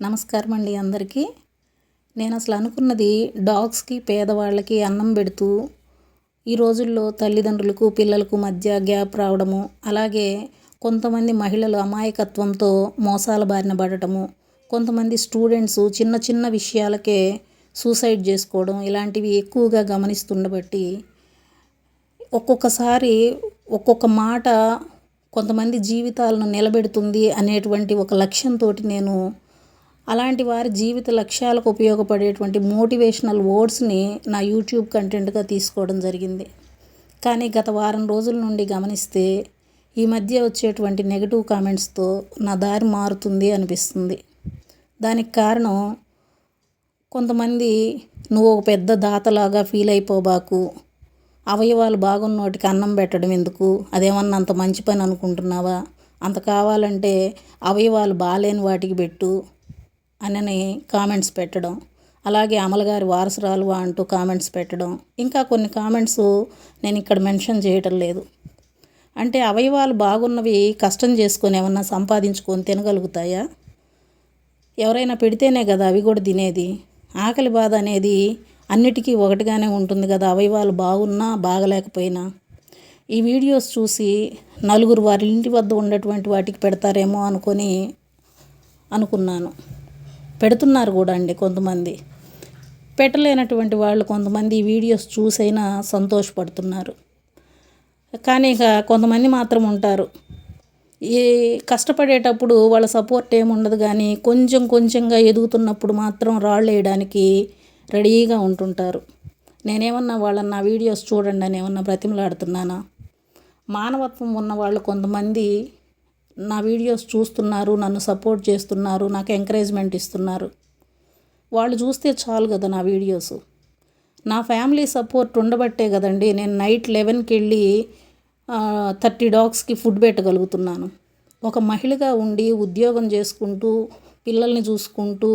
నమస్కారం అండి అందరికీ. నేను అసలు అనుకున్నది డాగ్స్కి పేదవాళ్ళకి అన్నం పెడుతూ ఈ రోజుల్లో తల్లిదండ్రులకు పిల్లలకు మధ్య గ్యాప్ రావడము అలాగే కొంతమంది మహిళలు అమాయకత్వంతో మోసాల బారిన పడటము కొంతమంది స్టూడెంట్స్ చిన్న చిన్న విషయాలకే సూసైడ్ చేసుకోవడం ఇలాంటివి ఎక్కువగా గమనిస్తుండబట్టి ఒక్కొక్కసారి ఒక్కొక్క మాట కొంతమంది జీవితాలను నిలబెడుతుంది అనేటువంటి ఒక లక్ష్యంతో నేను అలాంటి వారి జీవిత లక్ష్యాలకు ఉపయోగపడేటువంటి మోటివేషనల్ వర్డ్స్ని నా యూట్యూబ్ కంటెంట్గా తీసుకోవడం జరిగింది. కానీ గత వారం రోజుల నుండి గమనిస్తే ఈ మధ్య వచ్చేటువంటి నెగిటివ్ కామెంట్స్తో నా దారి మారుతుంది అనిపిస్తుంది. దానికి కారణం కొంతమంది నువ్వు ఒక పెద్ద దాతలాగా ఫీల్ అయిపోబాకు అవయవాలు బాగున్నోటికి అన్నం పెట్టడం ఎందుకు అదేమన్నా అంత మంచి పని అనుకుంటున్నావా అంత కావాలంటే అవయవాలు బాగాలేని వాటికి పెట్టు అని కామెంట్స్ పెట్టడం. అలాగే అమలగారి వారసురాలు అంటూ కామెంట్స్ పెట్టడం. ఇంకా కొన్ని కామెంట్స్ నేను ఇక్కడ మెన్షన్ చేయటం లేదు. అంటే అవయవాలు బాగున్నవి కష్టం చేసుకొని ఏమన్నా సంపాదించుకొని తినగలుగుతాయా? ఎవరైనా పెడితేనే కదా అవి కూడా తినేది. ఆకలి బాధ అనేది అన్నిటికీ ఒకటిగానే ఉంటుంది కదా అవయవాలు బాగున్నా బాగలేకపోయినా. ఈ వీడియోస్ చూసి నలుగురు వారి ఇంటి వద్ద ఉన్నటువంటి వాటికి పెడతారేమో అనుకొని అనుకున్నాను. పెడుతున్నారు కూడా అండి కొంతమంది. పెట్టలేనటువంటి వాళ్ళు కొంతమంది వీడియోస్ చూసైనా సంతోషపడుతున్నారు. కానీ ఇక కొంతమంది మాత్రం ఉంటారు. ఈ కష్టపడేటప్పుడు వాళ్ళ సపోర్ట్ ఏముండదు కానీ కొంచెం కొంచెంగా ఎదుగుతున్నప్పుడు మాత్రం రాళ్ళు వేయడానికి రెడీగా ఉంటుంటారు. నేనేమన్నా వాళ్ళని నా వీడియోస్ చూడండి అని ఏమన్నా బ్రతిమలాడుతున్నానా? మానవత్వం ఉన్న వాళ్ళు కొంతమంది నా వీడియోస్ చూస్తున్నారు నన్ను సపోర్ట్ చేస్తున్నారు నాకు ఎంకరేజ్మెంట్ ఇస్తున్నారు. వాళ్ళు చూస్తే చాలు కదా నా వీడియోస్. నా ఫ్యామిలీ సపోర్ట్ ఉండబట్టే కదండి నేను నైట్ లెవెన్కి వెళ్ళి థర్టీ డాగ్స్కి ఫుడ్ పెట్టగలుగుతున్నాను. ఒక మహిళగా ఉండి ఉద్యోగం చేసుకుంటూ పిల్లల్ని చూసుకుంటూ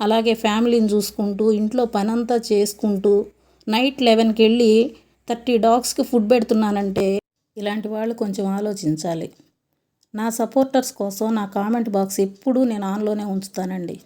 అలాగే ఫ్యామిలీని చూసుకుంటూ ఇంట్లో పనంతా చేసుకుంటూ నైట్ లెవెన్కి వెళ్ళి థర్టీ డాగ్స్కి ఫుడ్ పెడుతున్నానంటే ఇలాంటి వాళ్ళు కొంచెం ఆలోచించాలి. నా సపోర్టర్స్ కోసం నా కామెంట్ బాక్స్ ఎప్పుడూ నేను ఆన్లోనే ఉంచుతానండి.